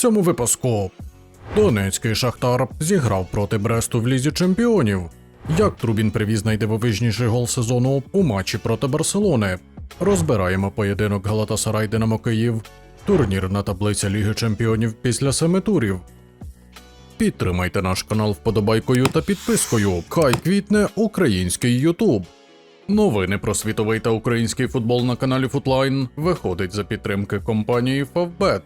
цьому випуску. Донецький Шахтар зіграв проти Бресту в лізі чемпіонів. Як Трубін привіз найдивовижніший гол сезону у матчі проти Барселони. Розбираємо поєдинок Галатасарай Динамо Київ, турнірна таблиця Ліги Чемпіонів після семи турів. Підтримайте наш канал вподобайкою та підпискою. Хай квітне український Ютуб. Новини про світовий та український футбол на каналі Футлайн виходить за підтримки компанії Favbet.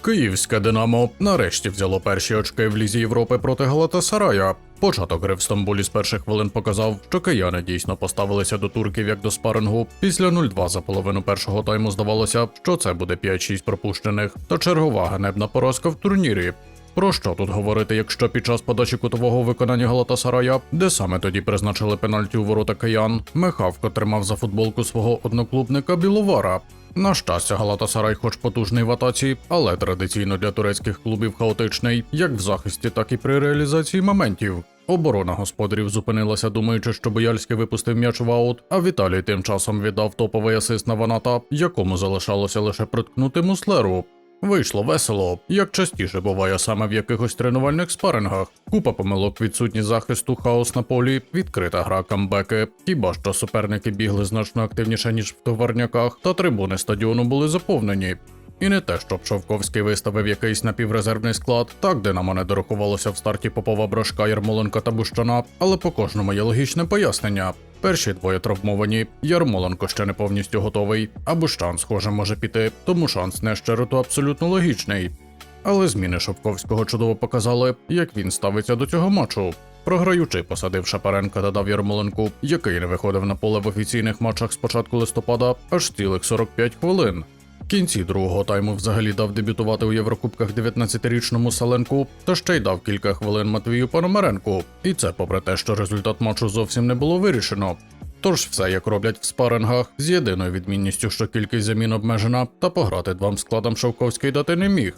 Київське Динамо нарешті взяло перші очки в Лізі Європи проти Галатасарая. Початок гри в Стамбулі з перших хвилин показав, що кияни дійсно поставилися до турків як до спарингу. Після 0-2 за половину першого тайму здавалося, що це буде 5-6 пропущених, та чергова ганебна поразка в турнірі. Про що тут говорити, якщо під час подачі кутового виконання Галатасарая, де саме тоді призначили пенальті у ворота киян, Мехавко тримав за футболку свого одноклубника Біловара. На щастя, Галатасарай, хоч потужний в атаці, але традиційно для турецьких клубів хаотичний, як в захисті, так і при реалізації моментів. Оборона господарів зупинилася, думаючи, що Бояльський випустив м'яч в аут, а Віталій тим часом віддав топовий асист на Ваната, якому залишалося лише приткнути муслеру. Вийшло весело, як частіше буває саме в якихось тренувальних спарингах. Купа помилок, відсутність захисту, хаос на полі, відкрита гра камбеки. Хіба що суперники бігли значно активніше, ніж в товарняках, та трибуни стадіону були заповнені. І не те, щоб Шовковський виставив якийсь напіврезервний склад, так Динамо не дорахувалося в старті Попова Брошка, Ярмоленка та Бущана, але по кожному є логічне пояснення. Перші двоє травмовані, Ярмоленко ще не повністю готовий, а Бущан, схоже, може піти, тому шанс не щиро, то абсолютно логічний. Але зміни Шовковського чудово показали, як він ставиться до цього матчу. Програючи, посадив Шапаренка та дав Ярмоленку, який не виходив на поле в офіційних матчах з початку листопада аж цілих 45 хвилин. Кінці другого тайму взагалі дав дебютувати у Єврокубках 19-річному Саленку, та ще й дав кілька хвилин Матвію Пономаренку. І це попри те, що результат матчу зовсім не було вирішено. Тож все як роблять в спарингах, з єдиною відмінністю, що кількість замін обмежена, та пограти двом складам Шовковський дати не міг.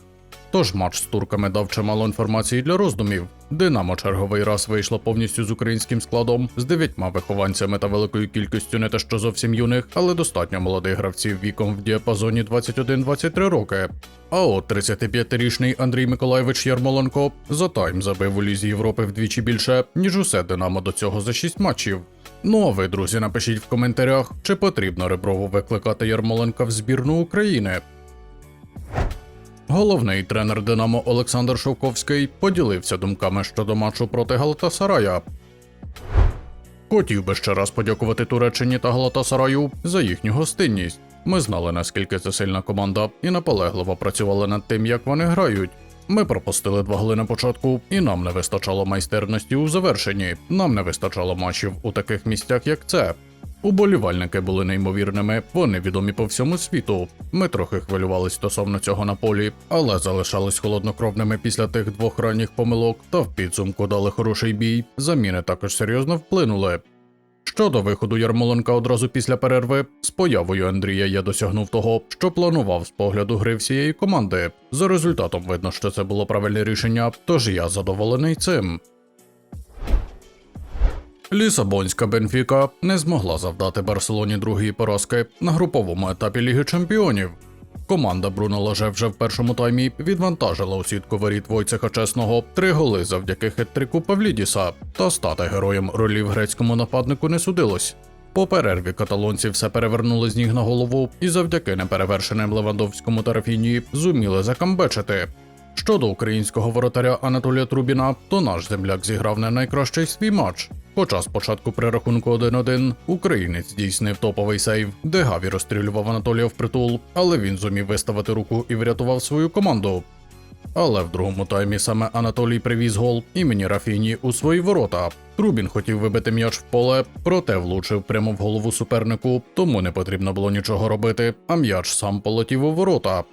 Тож матч з турками дав чимало інформації для роздумів. Динамо черговий раз вийшло повністю з українським складом, з дев'ятьма вихованцями та великою кількістю не те що зовсім юних, але достатньо молодих гравців віком в діапазоні 21-23 роки. А от 35-річний Андрій Миколаєвич Ярмоленко за тайм забив у лізі Європи вдвічі більше, ніж усе Динамо до цього за 6 матчів. Ну а ви, друзі, напишіть в коментарях, чи потрібно Реброву викликати Ярмоленка в збірну України. Головний тренер Динамо Олександр Шовковський поділився думками щодо матчу проти Галатасарая. Хотів би ще раз подякувати Туреччині та Галатасараю за їхню гостинність. Ми знали, наскільки це сильна команда, і наполегливо працювали над тим, як вони грають. Ми пропустили два голи на початку, і нам не вистачало майстерності у завершенні. Нам не вистачало матчів у таких місцях, як це. Уболівальники були неймовірними, вони відомі по всьому світу. Ми трохи хвилювались стосовно цього на полі, але залишались холоднокровними після тих двох ранніх помилок та в підсумку дали хороший бій. Заміни також серйозно вплинули. Щодо виходу Ярмоленка одразу після перерви, з появою Андрія я досягнув того, що планував з погляду гри всієї команди. За результатом видно, що це було правильне рішення, тож я задоволений цим. Лісабонська Бенфіка не змогла завдати Барселоні другої поразки на груповому етапі Ліги Чемпіонів. Команда Бруно Лаже вже в першому таймі відвантажила у сітку воріт Войцеха Чесного три голи завдяки хет-трику Павлідіса, та стати героєм ролі в грецькому нападнику не судилось. По перерві каталонці все перевернули з ніг на голову і завдяки неперевершеним Левандовському та Рафіні зуміли закамбечити. Щодо українського воротаря Анатолія Трубіна, то наш земляк зіграв не найкращий свій матч. Хоча спочатку при рахунку 1-1 українець здійснив топовий сейв, де Гаві розстрілював Анатолія впритул, але він зумів виставити руку і врятував свою команду. Але в другому таймі саме Анатолій привіз гол імені Рафіні у свої ворота. Трубін хотів вибити м'яч в поле, проте влучив прямо в голову супернику, тому не потрібно було нічого робити, а м'яч сам полетів у ворота.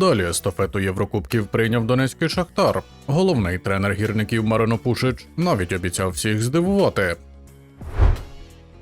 Далі естафету Єврокубків прийняв Донецький Шахтар. Головний тренер гірників Марино Пушич навіть обіцяв всіх здивувати.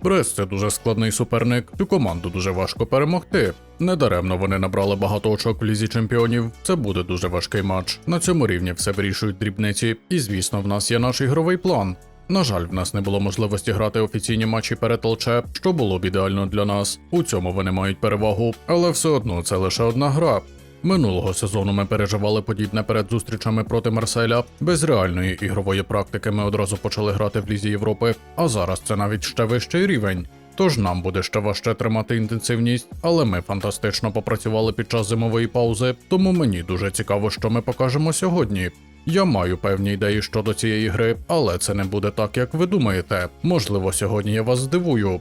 Брест це дуже складний суперник, цю команду дуже важко перемогти. Недаремно вони набрали багато очок в лізі чемпіонів. Це буде дуже важкий матч. На цьому рівні все вирішують дрібниці, і звісно, в нас є наш ігровий план. На жаль, в нас не було можливості грати офіційні матчі перед ЛЧ, що було б ідеально для нас. У цьому вони мають перевагу, але все одно це лише одна гра. Минулого сезону ми переживали подібне перед зустрічами проти Марселя. Без реальної ігрової практики ми одразу почали грати в Лізі Європи, а зараз це навіть ще вищий рівень. Тож нам буде ще важче тримати інтенсивність, але ми фантастично попрацювали під час зимової паузи, тому мені дуже цікаво, що ми покажемо сьогодні. Я маю певні ідеї щодо цієї гри, але це не буде так, як ви думаєте. Можливо, сьогодні я вас здивую.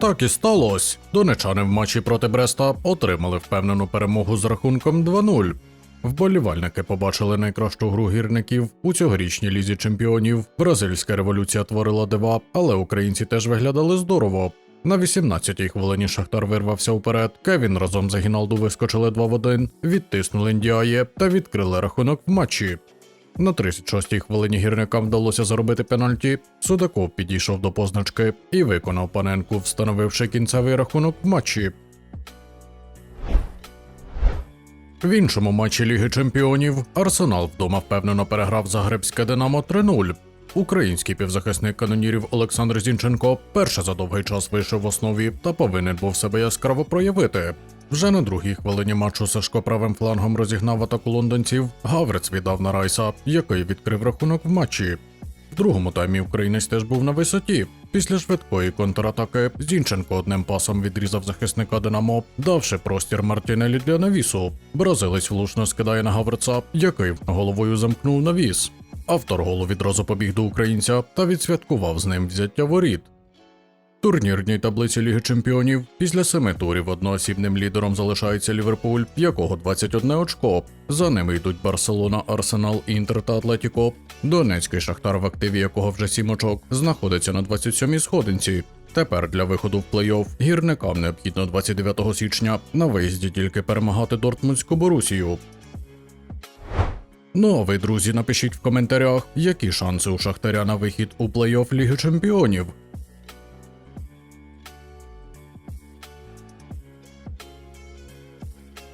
Так і сталося. Донечани в матчі проти Бреста отримали впевнену перемогу з рахунком 2-0. Вболівальники побачили найкращу гру гірників у цьогорічній лізі чемпіонів. Бразильська революція творила дива, але українці теж виглядали здорово. На 18-й хвилині Шахтар вирвався вперед. Кевін разом з Агіналду вискочили 2 в 1, відтиснули Індіає та відкрили рахунок в матчі. На 36-й хвилині гірникам вдалося заробити пенальті. Судаков підійшов до позначки і виконав паненку, встановивши кінцевий рахунок матчі. В іншому матчі Ліги Чемпіонів Арсенал вдома впевнено переграв Загребське Динамо 3-0. Український півзахисник канонірів Олександр Зінченко перше за довгий час вийшов в основі та повинен був себе яскраво проявити. Вже на другій хвилині матчу Сашко правим флангом розігнав атаку лондонців. Гаврець віддав на Райса, який відкрив рахунок в матчі. В другому таймі українець теж був на висоті. Після швидкої контратаки Зінченко одним пасом відрізав захисника Динамо, давши простір Мартінелі для навісу. Бразилець влучно скидає на Гавреца, який головою замкнув навіс. Автор голу відразу побіг до українця та відсвяткував з ним взяття воріт. Турнірній таблиці Ліги Чемпіонів після семи турів одноосібним лідером залишається Ліверпуль, якого 21 очко. За ними йдуть Барселона, Арсенал, Інтер та Атлетіко. Донецький Шахтар, в активі якого вже 7 очок, знаходиться на 27-й сходинці. Тепер для виходу в плей-офф гірникам необхідно 29 січня на виїзді тільки перемагати Дортмундську Борусію. Ну а ви, друзі, напишіть в коментарях, які шанси у Шахтаря на вихід у плей-офф Ліги Чемпіонів.